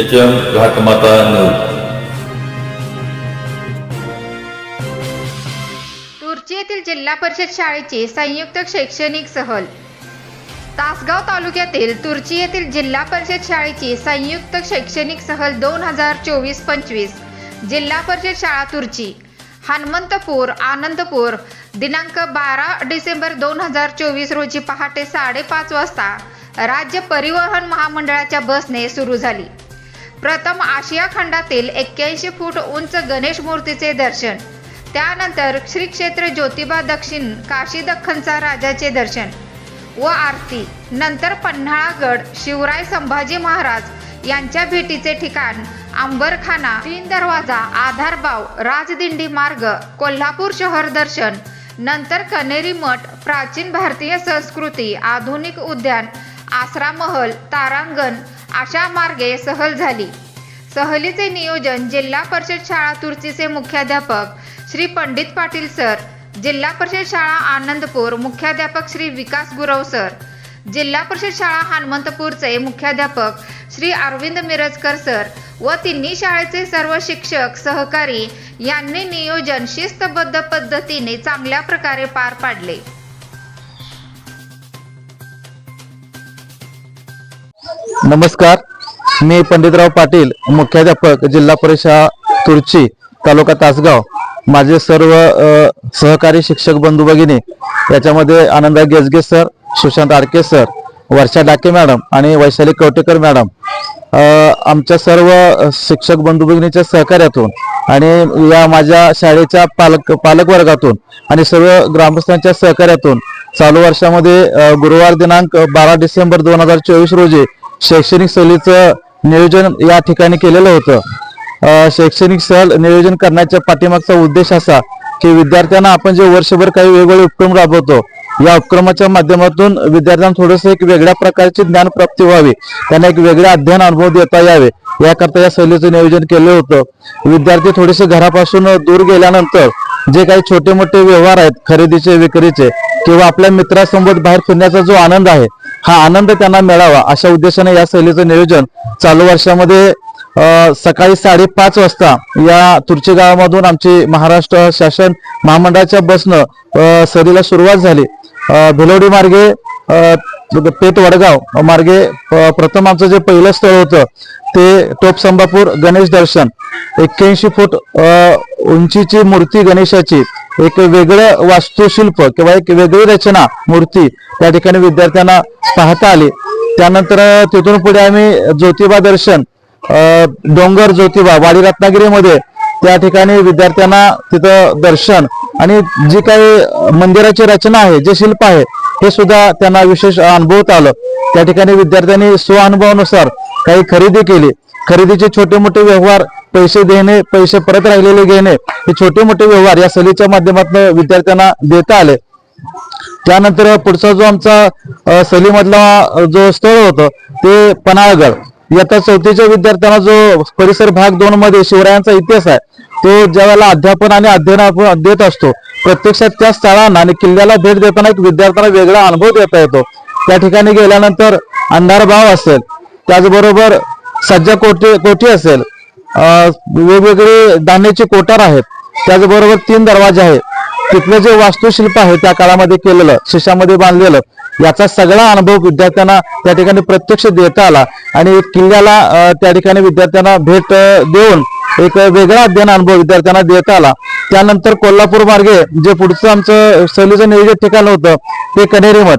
H M Ghatmata news Turchi येथील जिल्हा परिषद शाळेची संयुक्त शैक्षणिक सहल. तासगाव तालुक्यातील तुर्ची येथील जिल्हा परिषद शाळेची संयुक्त शैक्षणिक सहल दोन हजार चोवीस पंचवीस. जिल्हा परिषद शाळा तुर्ची. हनुमंतपूर आनंदपूर दिनांक बारा डिसेंबर दोन हजार चोवीस रोजी पहाटे साडेपाच वाजता राज्य परिवहन महामंडळाच्या बसने सुरू झाली. प्रथम आशिया खंडातील एक्क्याऐंशी फूट उंच गणेश मूर्तीचे दर्शन. त्यानंतर श्री क्षेत्र ज्योतिबा दक्षिण काशी दख्खनचा राजाचे दर्शन व आरती. नंतर पन्हाळागड शिवराय संभाजी महाराज यांच्या भेटीचे ठिकाण आंबरखाना तीन दरवाजा आधारबाव राजदिंडी मार्ग कोल्हापूर शहर दर्शन. नंतर कनेरी मठ प्राचीन भारतीय संस्कृती आधुनिक उद्यान आसरा महल तारांगण अशा मार्गे सहल झाली. सहलीचे नियोजन जिल्हा परिषद शाळा तुर्चीचे मुख्याध्यापक श्री पंडित पाटील सर जिल्हा परिषद शाळा आनंदपूर मुख्याध्यापक श्री विकास गुरव सर जिल्हा परिषद शाळा हनुमंतपूरचे मुख्याध्यापक श्री अरविंद मिरजकर सर व तिन्ही शाळेचे सर्व शिक्षक सहकारी यांनी नियोजन शिस्तबद्ध पद्धतीने चांगल्या प्रकारे पार पाडले. नमस्कार. मी पंडितराव पाटील मुख्याध्यापक जिल्हा परिषद तुर्ची तालुका तासगाव. माझे सर्व सहकारी शिक्षक बंधू भगिनी याच्यामध्ये Ananda गेजगे sir Sushant Adke sir Varsha Dake madam आणि वैशाली कवटेकर मॅडम. आमच्या सर्व शिक्षक बंधू भगिनीच्या सहकार्यातून आणि या माझ्या शाळेच्या पालक पालक वर्गातून आणि सर्व ग्रामस्थांच्या सहकार्यातून चालू वर्षामध्ये गुरुवार दिनांक बारा डिसेंबर दोन हजार चोवीस रोजी शैक्षणिक सहलीचं नियोजन या ठिकाणी केलेलं होतं. शैक्षणिक सहल नियोजन करण्याच्या पाठीमागचा उद्देश असा की विद्यार्थ्यांना आपण जे वर्षभर काही वेगवेगळे उपक्रम राबवतो या उपक्रमाच्या माध्यमातून विद्यार्थ्यांना थोडंसं एक वेगळ्या प्रकारची ज्ञान प्राप्ती व्हावी. त्यांना एक वेगळे अध्ययन अनुभव देता यावे. याकरता या सहलीचं नियोजन केलं होतं. विद्यार्थी थोडेसे घरापासून दूर गेल्यानंतर जे काही छोटे मोठे व्यवहार आहेत खरेदीचे विक्रीचे किंवा आपल्या मित्रासोबत बाहेर फिरण्याचा जो आनंद आहे हा आनंद त्यांना मिळावा अशा उद्देशाने या सहलीचं नियोजन चालू वर्षामध्ये सकाळी साडेपाच वाजता या तुर्ची गावामधून आमची महाराष्ट्र शासन महामंडळाच्या बसनं सहलीला सुरुवात झाली. भिलोडी मार्गे पेठ वडगाव मार्गे प्रथम आमचं जे पहिलं स्थळ होतं ते टोप संभापूर गणेश दर्शन. एक्क्याऐंशी फूट उंचीची मूर्ती गणेशाची एक वेगळं वास्तुशिल्प किंवा एक वेगळी रचना मूर्ती त्या ठिकाणी विद्यार्थ्यांना पाहता आली. त्यानंतर तिथून पुढे आम्ही ज्योतिबा दर्शन डोंगर ज्योतिबा वाडी रत्नागिरीमध्ये त्या ठिकाणी विद्यार्थ्यांना तिथं दर्शन आणि जी काही मंदिराची रचना आहे जे शिल्प आहे हे सुद्धा त्यांना विशेष अनुभवता आलं. त्या ठिकाणी विद्यार्थ्यांनी स्वअनुभवानुसार काही खरेदी केली. खरेदीचे छोटे मोठे व्यवहार पैसे देणे पैसे परत राहिलेले घेणे हे छोटे मोठे व्यवहार या सलीच्या माध्यमातून विद्यार्थ्यांना देता आले. त्यानंतर पुढचा जो आमचा सलीमधला जो स्थळ होतं ते पन्हाळगड. इयत्ता चौथीच्या विद्यार्थ्यांना जो परिसर भाग दोन मध्ये शिवरायांचा इतिहास आहे तो ज्यावेळेला अध्यापन आणि अध्ययन आपण देत असतो प्रत्यक्षात त्या स्थळांना आणि किल्ल्याला भेट देताना एक विद्यार्थ्यांना वेगळा अनुभव देता येतो. त्या ठिकाणी गेल्यानंतर अंधार भाव असेल. त्याचबरोबर सज्जा कोठी कोठी असेल. वेगवेगळे धान्याचे कोठार आहेत. त्याचबरोबर तीन दरवाजे आहेत. तिथलं जे वास्तुशिल्प आहे त्या काळामध्ये केलेलं शिष्यामध्ये बांधलेलं याचा सगळा अनुभव विद्यार्थ्यांना त्या ठिकाणी प्रत्यक्ष देता आला. आणि एक किल्ल्याला त्या ठिकाणी विद्यार्थ्यांना भेट देऊन एक वेगळा अध्ययन अनुभव विद्यार्थ्यांना देता आला. त्यानंतर कोल्हापूर मार्गे जे पुढचं आमचं सहलीचं नियोजित ठिकाण होतं ते कनेरी मठ.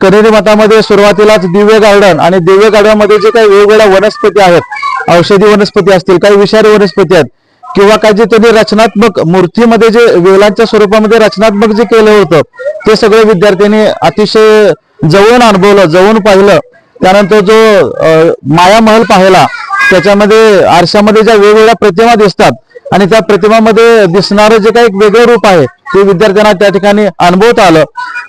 कनेरी मठामध्ये सुरुवातीलाच दिव्य गार्डन आणि दिव्य गार्डनमध्ये जे काही वेगवेगळ्या वनस्पती आहेत औषधी वनस्पती असतील काही विषारी वनस्पती आहेत किंवा काही जे त्यांनी रचनात्मक मूर्तीमध्ये जे वेलांच्या स्वरूपामध्ये रचनात्मक जे केलं होतं ते सगळे विद्यार्थ्यांनी अतिशय जवळून अनुभवलं जवळून पाहिलं. त्यानंतर जो माया महल पाहिला त्याच्यामध्ये आरशामध्ये ज्या वेगवेगळ्या प्रतिमा दिसतात आणि त्या प्रतिमामध्ये दिसणारं जे काही एक वेगळं रूप आहे ते विद्यार्थ्यांना त्या ठिकाणी अनुभवता आलं.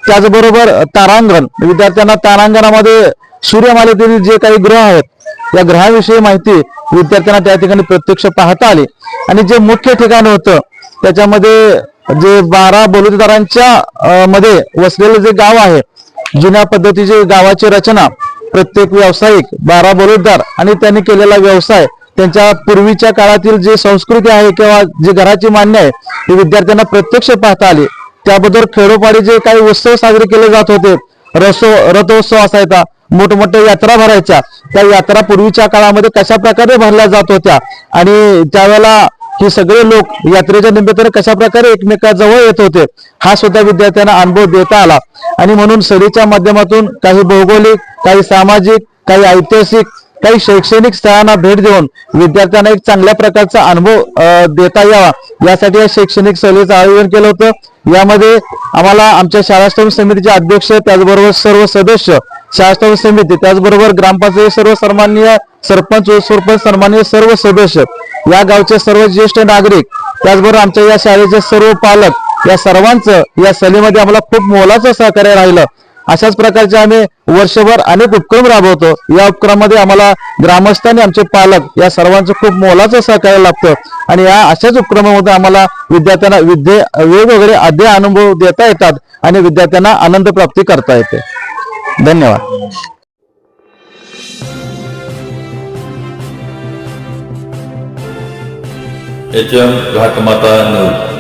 त्याचबरोबर तारांगण. विद्यार्थ्यांना तारांगणामध्ये सूर्यमालेतील जे काही ग्रह आहेत या ग्रहाविषयी माहिती विद्यार्थ्यांना त्या ठिकाणी प्रत्यक्ष पाहता आली. आणि जे मुख्य ठिकाण होतं त्याच्यामध्ये जे बारा बलुतेदारांच्या मध्ये वसलेलं जे गाव आहे जुन्या पद्धतीची गावाची रचना प्रत्येक व्यावसायिक बारा बलुतदार आणि त्यांनी केलेला व्यवसाय त्यांच्या पूर्वीच्या काळातील जी संस्कृती आहे किंवा जी घराची मान्य आहे ती विद्यार्थ्यांना प्रत्यक्ष पाहता आली. त्याबद्दल खेडोपाडी जे काही उत्सव साजरे केले जात होते रसो रथोत्सव असायचा मोठमोठ्या यात्रा भरायच्या त्या यात्रा पूर्वीच्या काळामध्ये कशा प्रकारे भरल्या जात होत्या आणि त्यावेळेला हे सगळे लोक यात्रेच्या निमित्ताने कशा प्रकारे एकमेकाजवळ येत होते हा सुद्धा विद्यार्थ्यांना अनुभव देता आला. आणि म्हणून सरीच्या माध्यमातून काही भौगोलिक काही सामाजिक काही ऐतिहासिक काही शैक्षणिक स्थळांना भेट देऊन विद्यार्थ्यांना एक चांगल्या प्रकारचा अनुभव देता यावा. यासाठी या शैक्षणिक सहलीचं आयोजन केलं होतं. यामध्ये आम्हाला आमच्या शाळाश्रम समितीचे अध्यक्ष त्याचबरोबर सर्व सदस्य शाळास्तव समिती त्याचबरोबर ग्रामपंचायत सर्व सन्माननीय सरपंच व सरपंच सन्माननीय सर्व सदस्य या गावचे सर्व ज्येष्ठ नागरिक त्याचबरोबर आमच्या या शाळेचे सर्व पालक या सर्वांचं या सहलीमध्ये आम्हाला खूप मोलाचं सहकार्य राहिलं. अशाच प्रकारचे आम्ही वर्षभर अनेक उपक्रम राबवतो. या उपक्रमामध्ये आम्हाला ग्रामस्थांनी आमचे पालक या सर्वांचं खूप मोलाचं सहकार्य लागतं. आणि या अशाच उपक्रमामध्ये आम्हाला विद्यार्थ्यांना विद्ये वेगवेगळे अध्यय अनुभव देता येतात आणि विद्यार्थ्यांना आनंद प्राप्ती करता येते. धन्यवाद. H M Ghatmata news.